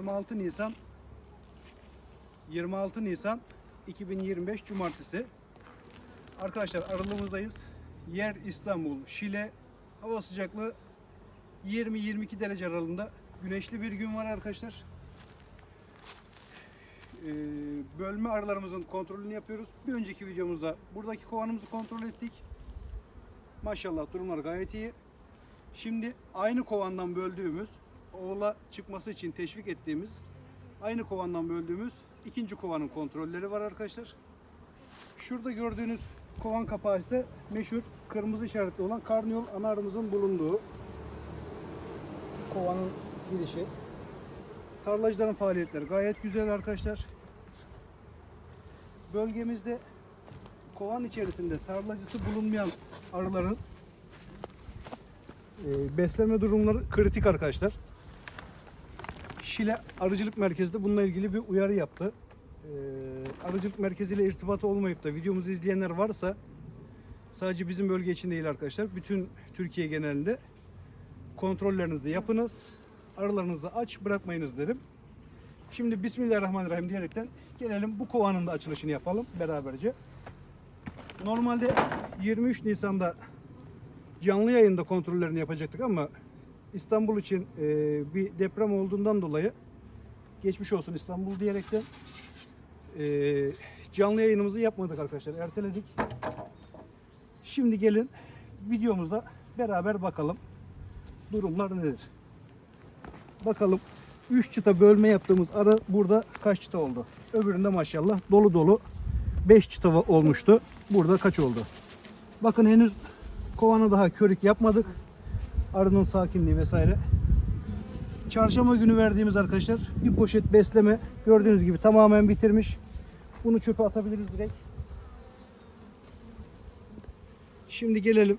26 Nisan 26 Nisan 2025 Cumartesi. Arkadaşlar aralığımızdayız. Yer İstanbul, Şile. Hava sıcaklığı 20-22 derece aralığında. Güneşli bir gün var arkadaşlar. Ee, bölme arılarımızın kontrolünü yapıyoruz. Bir önceki videomuzda buradaki kovanımızı kontrol ettik. Maşallah durumlar gayet iyi. Şimdi aynı kovandan böldüğümüz, oğula çıkması için teşvik ettiğimiz, aynı kovandan böldüğümüz ikinci kovanın kontrolleri var arkadaşlar. Şurada gördüğünüz kovan kapağı ise meşhur kırmızı işaretli olan karniyol ana arımızın bulunduğu kovanın girişi. Tarlacıların faaliyetleri gayet güzel arkadaşlar. Bölgemizde kovan içerisinde tarlacısı bulunmayan arıların e, besleme durumları kritik arkadaşlar. Şile Arıcılık Merkezi de bununla ilgili bir uyarı yaptı. E, arıcılık merkeziyle irtibatı olmayıp da videomuzu izleyenler varsa sadece bizim bölge için değil arkadaşlar. Bütün Türkiye genelinde kontrollerinizi yapınız. Arılarınızı aç bırakmayınız dedim. Şimdi Bismillahirrahmanirrahim diyerekten gelelim bu kovanın da açılışını yapalım beraberce. Normalde 23 Nisan'da canlı yayında kontrollerini yapacaktık ama İstanbul için e, bir deprem olduğundan dolayı geçmiş olsun İstanbul diyerekten e, canlı yayınımızı yapmadık arkadaşlar. Erteledik. Şimdi gelin videomuzda beraber bakalım durumlar nedir. Bakalım 3 çıta bölme yaptığımız arı burada kaç çıta oldu? Öbüründe maşallah dolu dolu 5 çıta olmuştu. Burada kaç oldu? Bakın henüz kovanı daha körük yapmadık. Arının sakinliği vesaire. Çarşamba günü verdiğimiz arkadaşlar bir poşet besleme gördüğünüz gibi tamamen bitirmiş. Bunu çöpe atabiliriz direkt. Şimdi gelelim.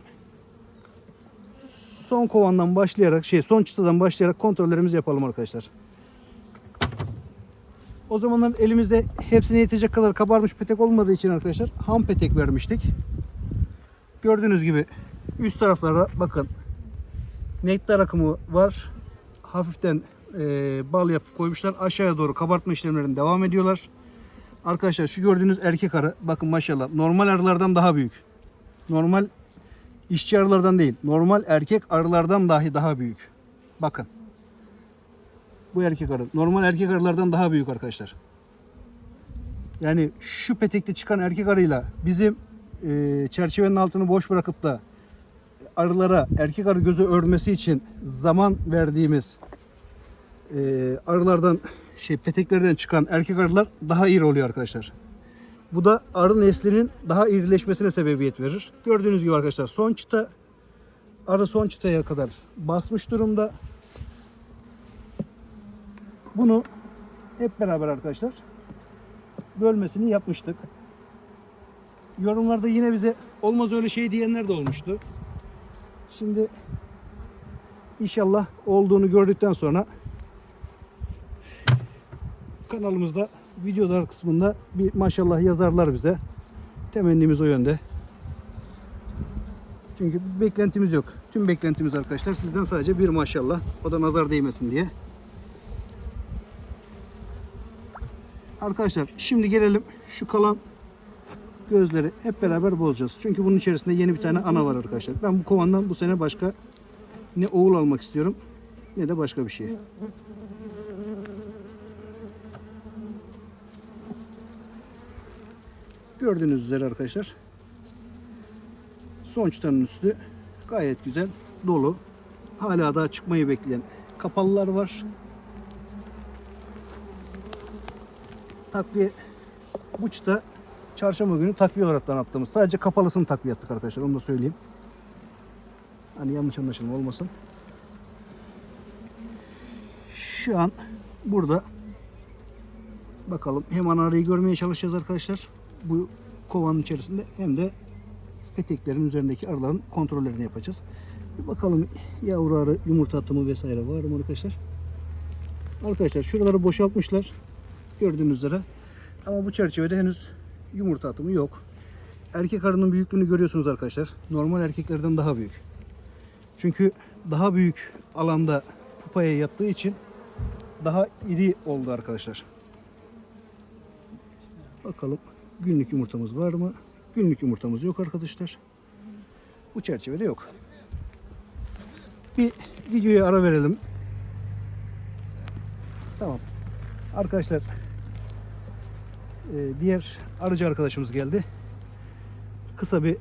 Son kovandan başlayarak şey son çıtadan başlayarak kontrollerimizi yapalım arkadaşlar. O zamanlar elimizde hepsine yetecek kadar kabarmış petek olmadığı için arkadaşlar ham petek vermiştik. Gördüğünüz gibi üst taraflarda bakın nektar akımı var. Hafiften e, bal yapıp koymuşlar. Aşağıya doğru kabartma işlemlerine devam ediyorlar. Arkadaşlar şu gördüğünüz erkek arı bakın maşallah normal arılardan daha büyük. Normal işçi arılardan değil. Normal erkek arılardan dahi daha büyük. Bakın. Bu erkek arı. Normal erkek arılardan daha büyük arkadaşlar. Yani şu petekte çıkan erkek arıyla bizim e, çerçevenin altını boş bırakıp da arılara erkek arı gözü örmesi için zaman verdiğimiz e, arılardan şey peteklerden çıkan erkek arılar daha iri oluyor arkadaşlar. Bu da arı neslinin daha irileşmesine sebebiyet verir. Gördüğünüz gibi arkadaşlar son çıta arı son çıtaya kadar basmış durumda. Bunu hep beraber arkadaşlar bölmesini yapmıştık. Yorumlarda yine bize olmaz öyle şey diyenler de olmuştu. Şimdi inşallah olduğunu gördükten sonra kanalımızda videolar kısmında bir maşallah yazarlar bize. Temennimiz o yönde. Çünkü beklentimiz yok. Tüm beklentimiz arkadaşlar sizden sadece bir maşallah. O da nazar değmesin diye. Arkadaşlar şimdi gelelim şu kalan gözleri hep beraber bozacağız. Çünkü bunun içerisinde yeni bir tane ana var arkadaşlar. Ben bu kovandan bu sene başka ne oğul almak istiyorum ne de başka bir şey. Gördüğünüz üzere arkadaşlar son çıtanın üstü gayet güzel dolu. Hala daha çıkmayı bekleyen kapalılar var. Takviye bu çıta çarşamba günü takviye olarak attığımız. Sadece kapalısını takviye attık arkadaşlar onu da söyleyeyim. Hani yanlış anlaşılma olmasın. Şu an burada bakalım hem anarayı görmeye çalışacağız arkadaşlar. Bu kovanın içerisinde hem de peteklerin üzerindeki arıların kontrollerini yapacağız. Bir bakalım yavru arı yumurta atımı vesaire var mı arkadaşlar? Arkadaşlar şuraları boşaltmışlar. Gördüğünüz üzere. Ama bu çerçevede henüz yumurta atımı yok. Erkek arının büyüklüğünü görüyorsunuz arkadaşlar. Normal erkeklerden daha büyük. Çünkü daha büyük alanda pupaya yattığı için daha iri oldu arkadaşlar. Bakalım günlük yumurtamız var mı? Günlük yumurtamız yok arkadaşlar. Bu çerçevede yok. Bir videoya ara verelim. Tamam. Arkadaşlar diğer arıcı arkadaşımız geldi. Kısa bir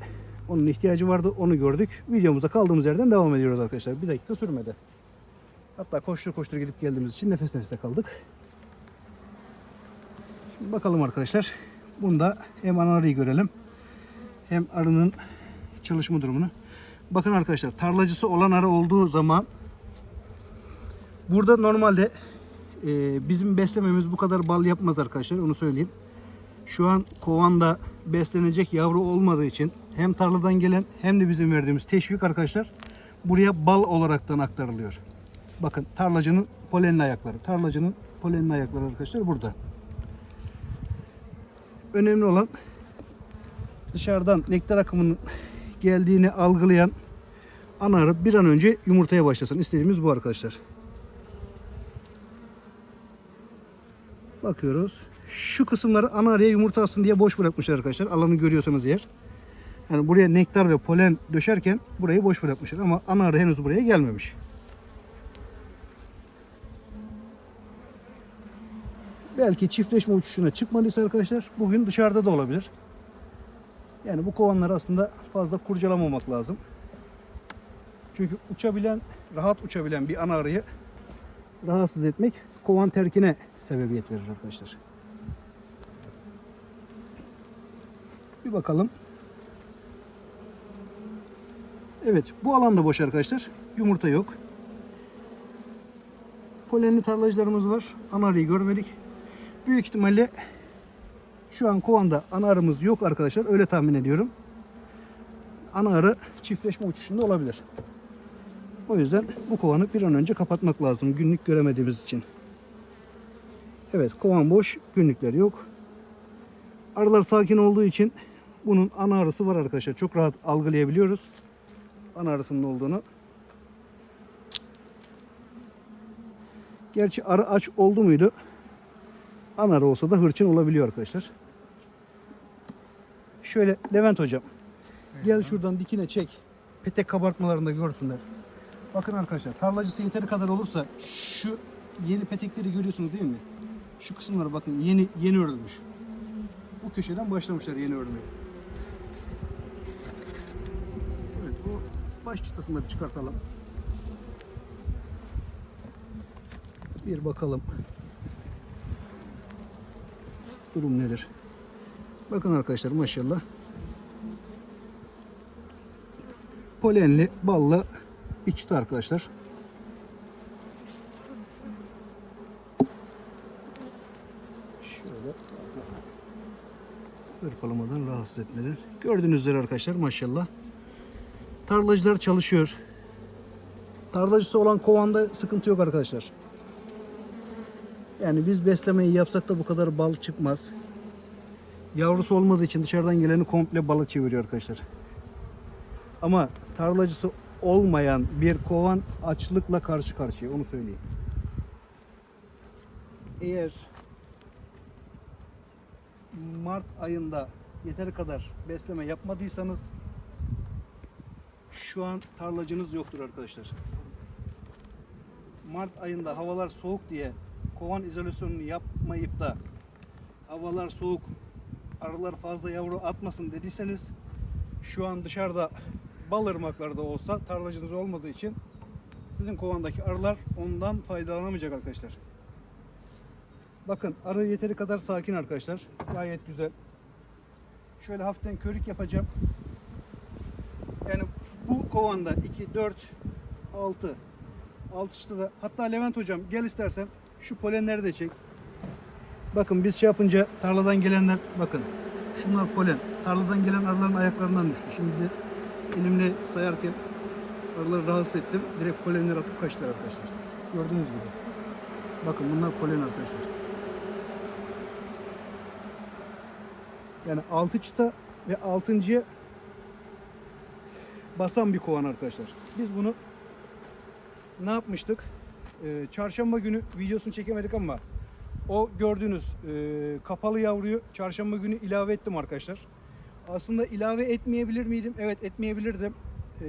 onun ihtiyacı vardı. Onu gördük. Videomuza kaldığımız yerden devam ediyoruz arkadaşlar. Bir dakika sürmedi. Hatta koştur koştur gidip geldiğimiz için nefes nefese kaldık. Şimdi bakalım arkadaşlar. Bunda hem ana arıyı görelim. Hem arının çalışma durumunu. Bakın arkadaşlar tarlacısı olan arı olduğu zaman burada normalde e, bizim beslememiz bu kadar bal yapmaz arkadaşlar. Onu söyleyeyim. Şu an kovanda beslenecek yavru olmadığı için hem tarladan gelen hem de bizim verdiğimiz teşvik arkadaşlar buraya bal olaraktan aktarılıyor. Bakın tarlacının polenli ayakları. Tarlacının polenli ayakları arkadaşlar burada. Önemli olan dışarıdan nektar akımının geldiğini algılayan ana arı bir an önce yumurtaya başlasın. İstediğimiz bu arkadaşlar. Bakıyoruz. Şu kısımları ana arıya yumurta alsın diye boş bırakmışlar arkadaşlar. Alanı görüyorsanız eğer. Yani buraya nektar ve polen döşerken burayı boş bırakmışlar ama ana arı henüz buraya gelmemiş. Belki çiftleşme uçuşuna çıkmadıysa arkadaşlar bugün dışarıda da olabilir. Yani bu kovanları aslında fazla kurcalamamak lazım. Çünkü uçabilen, rahat uçabilen bir ana arıyı rahatsız etmek kovan terkine sebebiyet verir arkadaşlar. Bir bakalım. Evet bu alanda boş arkadaşlar. Yumurta yok. Polenli tarlacılarımız var. Ana arıyı görmedik. Büyük ihtimalle şu an kovanda ana arımız yok arkadaşlar. Öyle tahmin ediyorum. Ana arı çiftleşme uçuşunda olabilir. O yüzden bu kovanı bir an önce kapatmak lazım. Günlük göremediğimiz için. Evet kovan boş. Günlükler yok. Arılar sakin olduğu için bunun ana arısı var arkadaşlar. Çok rahat algılayabiliyoruz. Ana arısının olduğunu. Gerçi arı aç oldu muydu? Ana arı olsa da hırçın olabiliyor arkadaşlar. Şöyle Levent hocam. Gel şuradan dikine çek. Petek kabartmalarında görsünler. Bakın arkadaşlar tarlacısı yeteri kadar olursa şu yeni petekleri görüyorsunuz değil mi? Şu kısımlara bakın yeni yeni örülmüş. Bu köşeden başlamışlar yeni örmeye. Evet bu baş çıtasını da bir çıkartalım. Bir bakalım. Durum nedir? Bakın arkadaşlar maşallah. Polenli, ballı bir çıta arkadaşlar. Hırpalamadan rahatsız etmeden. Gördüğünüz üzere arkadaşlar maşallah. Tarlacılar çalışıyor. Tarlacısı olan kovanda sıkıntı yok arkadaşlar. Yani biz beslemeyi yapsak da bu kadar bal çıkmaz. Yavrusu olmadığı için dışarıdan geleni komple balık çeviriyor arkadaşlar. Ama tarlacısı olmayan bir kovan açlıkla karşı karşıya onu söyleyeyim. Eğer Mart ayında yeteri kadar besleme yapmadıysanız şu an tarlacınız yoktur arkadaşlar. Mart ayında havalar soğuk diye kovan izolasyonunu yapmayıp da havalar soğuk arılar fazla yavru atmasın dediyseniz şu an dışarıda bal ırmaklarda olsa tarlacınız olmadığı için sizin kovandaki arılar ondan faydalanamayacak arkadaşlar. Bakın arı yeteri kadar sakin arkadaşlar. Gayet güzel. Şöyle hafiften körük yapacağım. Yani bu kovanda 2, 4, 6, 6 çıta da hatta Levent hocam gel istersen şu polenleri de çek. Bakın biz şey yapınca tarladan gelenler bakın. Şunlar polen. Tarladan gelen arıların ayaklarından düştü. Şimdi elimle sayarken arıları rahatsız ettim. Direkt polenleri atıp kaçtılar arkadaşlar. Gördüğünüz gibi. Bakın bunlar polen arkadaşlar. Yani 6 çıta ve 6.ya basan bir kovan arkadaşlar. Biz bunu ne yapmıştık? e, çarşamba günü videosunu çekemedik ama o gördüğünüz e, kapalı yavruyu çarşamba günü ilave ettim arkadaşlar. Aslında ilave etmeyebilir miydim? Evet etmeyebilirdim. E,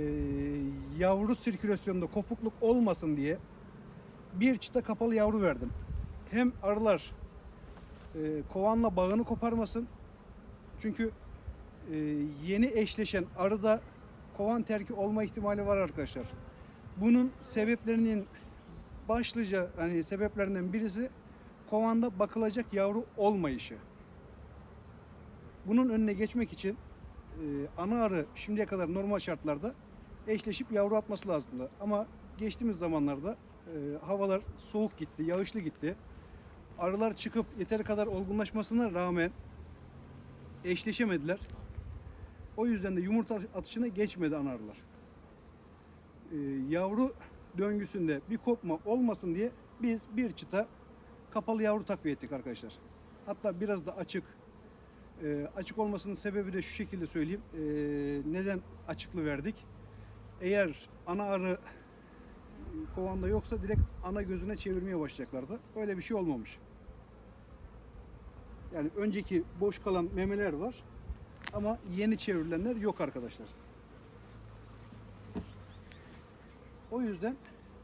yavru sirkülasyonunda kopukluk olmasın diye bir çıta kapalı yavru verdim. Hem arılar e, kovanla bağını koparmasın. Çünkü e, yeni eşleşen arıda kovan terki olma ihtimali var arkadaşlar. Bunun sebeplerinin başlıca hani sebeplerinden birisi kovanda bakılacak yavru olmayışı. Bunun önüne geçmek için e, ana arı şimdiye kadar normal şartlarda eşleşip yavru atması lazımdı. Ama geçtiğimiz zamanlarda e, havalar soğuk gitti, yağışlı gitti. Arılar çıkıp yeteri kadar olgunlaşmasına rağmen eşleşemediler. O yüzden de yumurta atışına geçmedi ana arılar. E, yavru döngüsünde bir kopma olmasın diye biz bir çıta kapalı yavru takviye ettik arkadaşlar. Hatta biraz da açık. E, açık olmasının sebebi de şu şekilde söyleyeyim. E, neden açıklı verdik? Eğer ana arı kovanda yoksa direkt ana gözüne çevirmeye başlayacaklardı. Öyle bir şey olmamış. Yani önceki boş kalan memeler var ama yeni çevrilenler yok arkadaşlar. O yüzden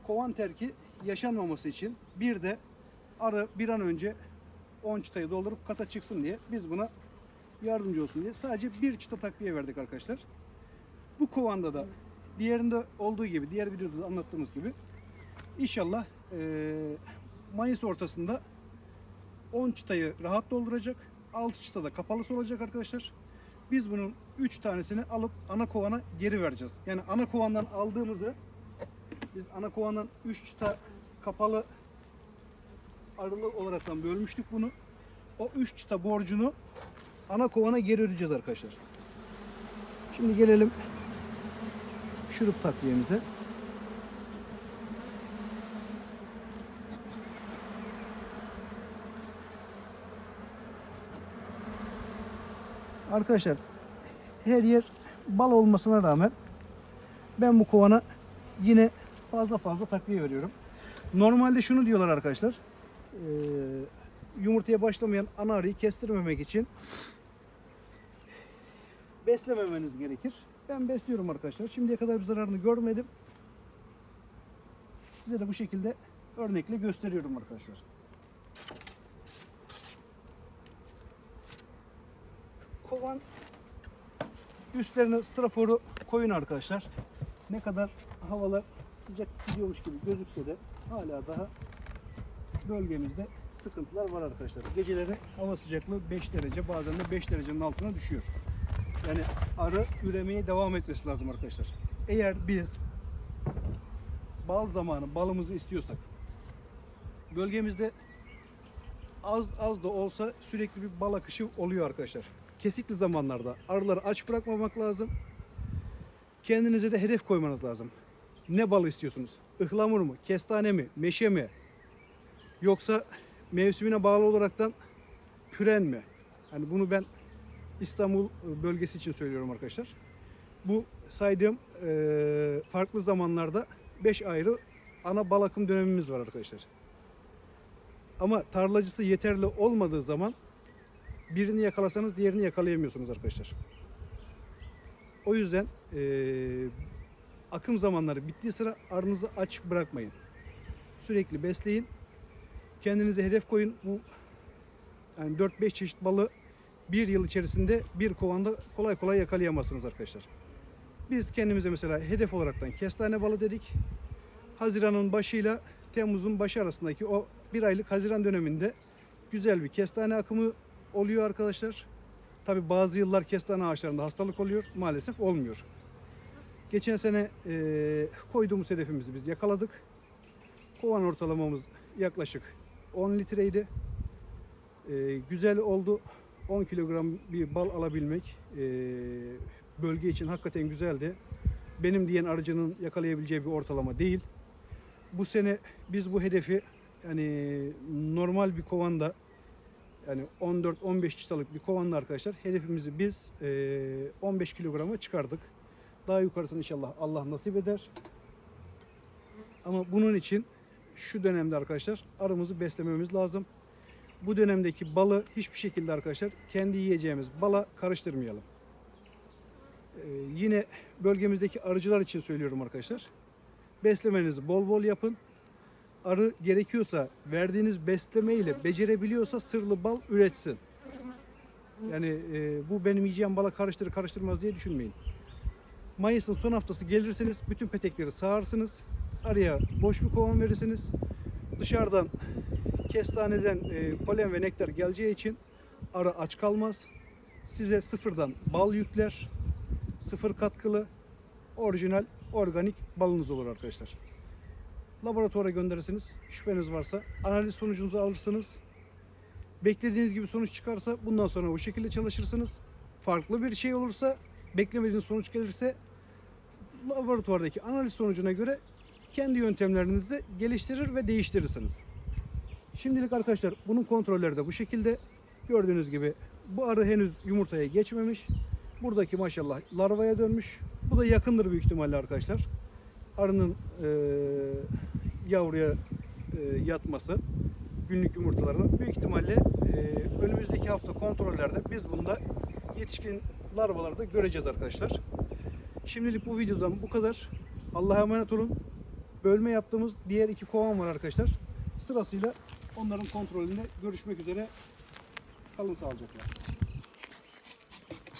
kovan terki yaşanmaması için bir de arı bir an önce 10 çıtayı doldurup kata çıksın diye biz buna yardımcı olsun diye sadece bir çıta takviye verdik arkadaşlar. Bu kovanda da diğerinde olduğu gibi, diğer videoda da anlattığımız gibi inşallah eee, Mayıs ortasında 10 çıtayı rahat dolduracak. 6 çıta da kapalısı olacak arkadaşlar. Biz bunun 3 tanesini alıp ana kovana geri vereceğiz. Yani ana kovandan aldığımızı biz ana kovandan 3 çıta kapalı arılı olaraktan bölmüştük bunu. O 3 çıta borcunu ana kovana geri ödeyeceğiz arkadaşlar. Şimdi gelelim şurup takviyemize. Arkadaşlar her yer bal olmasına rağmen ben bu kovana yine fazla fazla takviye veriyorum. Normalde şunu diyorlar arkadaşlar. eee, yumurtaya başlamayan ana arıyı kestirmemek için beslememeniz gerekir. Ben besliyorum arkadaşlar. Şimdiye kadar bir zararını görmedim. Size de bu şekilde örnekle gösteriyorum arkadaşlar. Kovan üstlerine straforu koyun arkadaşlar. Ne kadar havalar sıcak gidiyormuş gibi gözükse de hala daha bölgemizde sıkıntılar var arkadaşlar. Geceleri hava sıcaklığı 5 derece bazen de 5 derecenin altına düşüyor. Yani arı üremeye devam etmesi lazım arkadaşlar. Eğer biz bal zamanı balımızı istiyorsak bölgemizde az az da olsa sürekli bir bal akışı oluyor arkadaşlar. Kesikli zamanlarda arıları aç bırakmamak lazım. Kendinize de hedef koymanız lazım. Ne balı istiyorsunuz? Ihlamur mu? Kestane mi? Meşe mi? Yoksa mevsimine bağlı olaraktan püren mi? Hani bunu ben İstanbul bölgesi için söylüyorum arkadaşlar. Bu saydığım eee, farklı zamanlarda 5 ayrı ana bal akım dönemimiz var arkadaşlar. Ama tarlacısı yeterli olmadığı zaman birini yakalasanız diğerini yakalayamıyorsunuz arkadaşlar. O yüzden eee, akım zamanları bittiği sıra arınızı aç bırakmayın. Sürekli besleyin. Kendinize hedef koyun. Bu yani 4-5 çeşit balı bir yıl içerisinde bir kovanda kolay kolay yakalayamazsınız arkadaşlar. Biz kendimize mesela hedef olaraktan kestane balı dedik. Haziran'ın başıyla Temmuz'un başı arasındaki o bir aylık Haziran döneminde güzel bir kestane akımı oluyor arkadaşlar. Tabi bazı yıllar kestane ağaçlarında hastalık oluyor. Maalesef olmuyor. Geçen sene eee, koyduğumuz hedefimizi biz yakaladık. Kovan ortalamamız yaklaşık 10 litreydi. Eee, güzel oldu. 10 kilogram bir bal alabilmek eee, bölge için hakikaten güzeldi. Benim diyen arıcının yakalayabileceği bir ortalama değil. Bu sene biz bu hedefi yani normal bir kovanda yani 14-15 çıtalık bir kovanda arkadaşlar hedefimizi biz eee, 15 kilograma çıkardık. Daha yukarısını inşallah Allah nasip eder. Ama bunun için şu dönemde arkadaşlar arımızı beslememiz lazım. Bu dönemdeki balı hiçbir şekilde arkadaşlar kendi yiyeceğimiz bala karıştırmayalım. Ee, yine bölgemizdeki arıcılar için söylüyorum arkadaşlar. Beslemenizi bol bol yapın. Arı gerekiyorsa verdiğiniz besleme ile becerebiliyorsa sırlı bal üretsin. Yani e, bu benim yiyeceğim bala karıştırır karıştırmaz diye düşünmeyin. Mayıs'ın son haftası gelirseniz bütün petekleri sağarsınız. Arıya boş bir kovan verirsiniz. Dışarıdan kestaneden e, polen ve nektar geleceği için arı aç kalmaz. Size sıfırdan bal yükler. Sıfır katkılı, orijinal, organik balınız olur arkadaşlar. Laboratuvara gönderirsiniz. Şüpheniz varsa analiz sonucunuzu alırsınız. Beklediğiniz gibi sonuç çıkarsa bundan sonra bu şekilde çalışırsınız. Farklı bir şey olursa, beklemediğiniz sonuç gelirse laboratuvardaki analiz sonucuna göre kendi yöntemlerinizi geliştirir ve değiştirirsiniz. Şimdilik arkadaşlar bunun kontrolleri de bu şekilde. Gördüğünüz gibi bu arı henüz yumurtaya geçmemiş. Buradaki maşallah larvaya dönmüş. Bu da yakındır büyük ihtimalle arkadaşlar. Arının eee, yavruya eee, yatması günlük yumurtalarına büyük ihtimalle eee, önümüzdeki hafta kontrollerde biz bunda yetişkin larvaları da göreceğiz arkadaşlar. Şimdilik bu videodan bu kadar. Allah'a emanet olun. Bölme yaptığımız diğer iki kovan var arkadaşlar. Sırasıyla onların kontrolünde görüşmek üzere. Kalın sağlıcakla.